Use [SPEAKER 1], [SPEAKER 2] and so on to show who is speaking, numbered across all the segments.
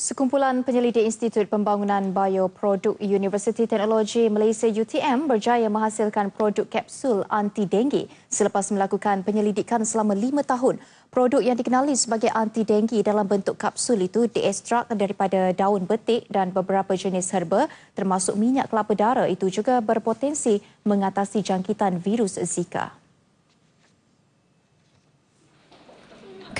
[SPEAKER 1] Sekumpulan penyelidik Institut Pembangunan Bioproduk Universiti Teknologi Malaysia UTM berjaya menghasilkan produk kapsul anti denggi selepas melakukan penyelidikan selama lima tahun. Produk yang dikenali sebagai anti denggi dalam bentuk kapsul itu diekstrak daripada daun betik dan beberapa jenis herba termasuk minyak kelapa dara itu juga berpotensi mengatasi jangkitan virus Zika.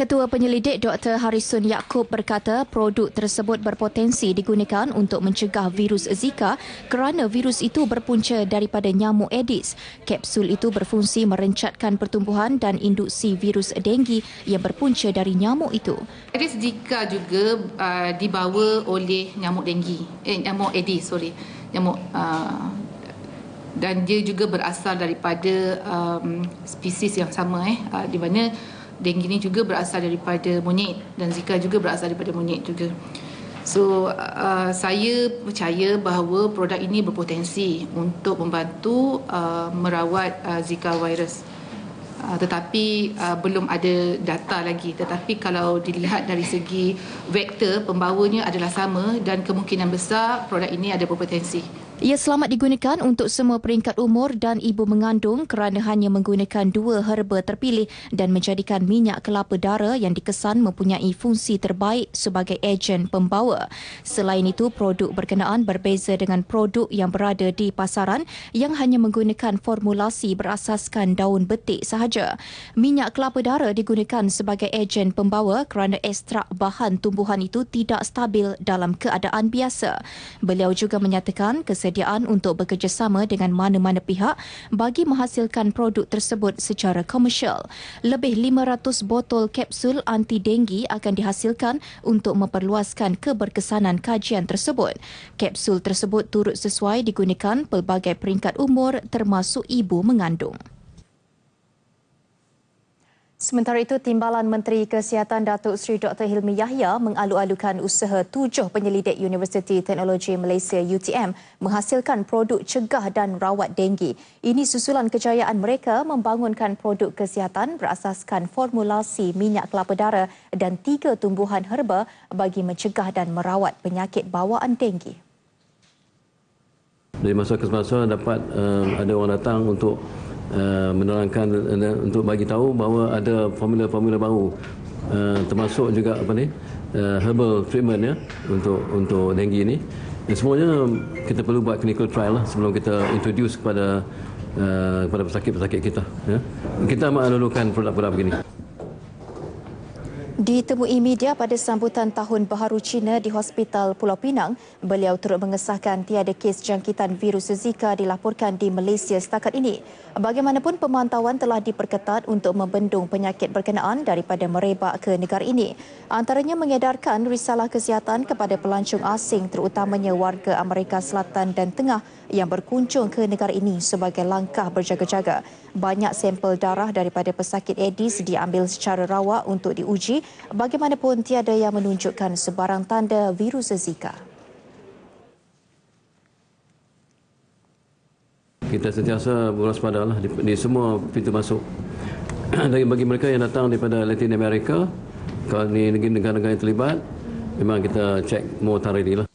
[SPEAKER 1] Ketua Penyelidik Dr. Harisun Yaakob berkata produk tersebut berpotensi digunakan untuk mencegah virus Zika kerana virus itu berpunca daripada nyamuk Aedes. Kapsul itu berfungsi merencatkan pertumbuhan dan induksi virus denggi yang berpunca dari nyamuk itu.
[SPEAKER 2] Aedes Zika juga uh, dibawa oleh nyamuk denggi, eh, nyamuk Aedes, sorry. Nyamuk uh, dan dia juga berasal daripada um, spesies yang sama eh uh, di mana denggi ni juga berasal daripada monyet dan zika juga berasal daripada monyet juga. So uh, saya percaya bahawa produk ini berpotensi untuk membantu uh, merawat uh, zika virus. Uh, tetapi uh, belum ada data lagi tetapi kalau dilihat dari segi vektor pembawanya adalah sama dan kemungkinan besar produk ini ada berpotensi
[SPEAKER 1] ia selamat digunakan untuk semua peringkat umur dan ibu mengandung kerana hanya menggunakan dua herba terpilih dan menjadikan minyak kelapa dara yang dikesan mempunyai fungsi terbaik sebagai ejen pembawa. Selain itu, produk berkenaan berbeza dengan produk yang berada di pasaran yang hanya menggunakan formulasi berasaskan daun betik sahaja. Minyak kelapa dara digunakan sebagai ejen pembawa kerana ekstrak bahan tumbuhan itu tidak stabil dalam keadaan biasa. Beliau juga menyatakan kesediaan persediaan untuk bekerjasama dengan mana-mana pihak bagi menghasilkan produk tersebut secara komersial. Lebih 500 botol kapsul anti denggi akan dihasilkan untuk memperluaskan keberkesanan kajian tersebut. Kapsul tersebut turut sesuai digunakan pelbagai peringkat umur termasuk ibu mengandung. Sementara itu, Timbalan Menteri Kesihatan Datuk Seri Dr. Hilmi Yahya mengalu-alukan usaha tujuh penyelidik Universiti Teknologi Malaysia UTM menghasilkan produk cegah dan rawat denggi. Ini susulan kejayaan mereka membangunkan produk kesihatan berasaskan formulasi minyak kelapa dara dan tiga tumbuhan herba bagi mencegah dan merawat penyakit bawaan denggi.
[SPEAKER 3] Dari masa ke masa dapat uh, ada orang datang untuk Uh, menerangkan uh, untuk bagi tahu bahawa ada formula-formula baru. Uh, termasuk juga apa ni? Uh, herbal treatment ya untuk untuk denggi ini dan semuanya kita perlu buat clinical trial lah sebelum kita introduce kepada uh, kepada pesakit-pesakit kita ya. Kita mengalulukan produk-produk begini
[SPEAKER 1] Ditemui media pada sambutan Tahun Baharu Cina di Hospital Pulau Pinang, beliau turut mengesahkan tiada kes jangkitan virus Zika dilaporkan di Malaysia setakat ini. Bagaimanapun pemantauan telah diperketat untuk membendung penyakit berkenaan daripada merebak ke negara ini. Antaranya mengedarkan risalah kesihatan kepada pelancong asing terutamanya warga Amerika Selatan dan Tengah yang berkunjung ke negara ini sebagai langkah berjaga-jaga. Banyak sampel darah daripada pesakit Aedes diambil secara rawak untuk diuji bagaimanapun tiada yang menunjukkan sebarang tanda virus Zika.
[SPEAKER 3] Kita sentiasa berwaspada lah di, di semua pintu masuk. Dan bagi mereka yang datang daripada Latin America, kalau ini negara-negara yang terlibat, memang kita cek more thoroughly lah.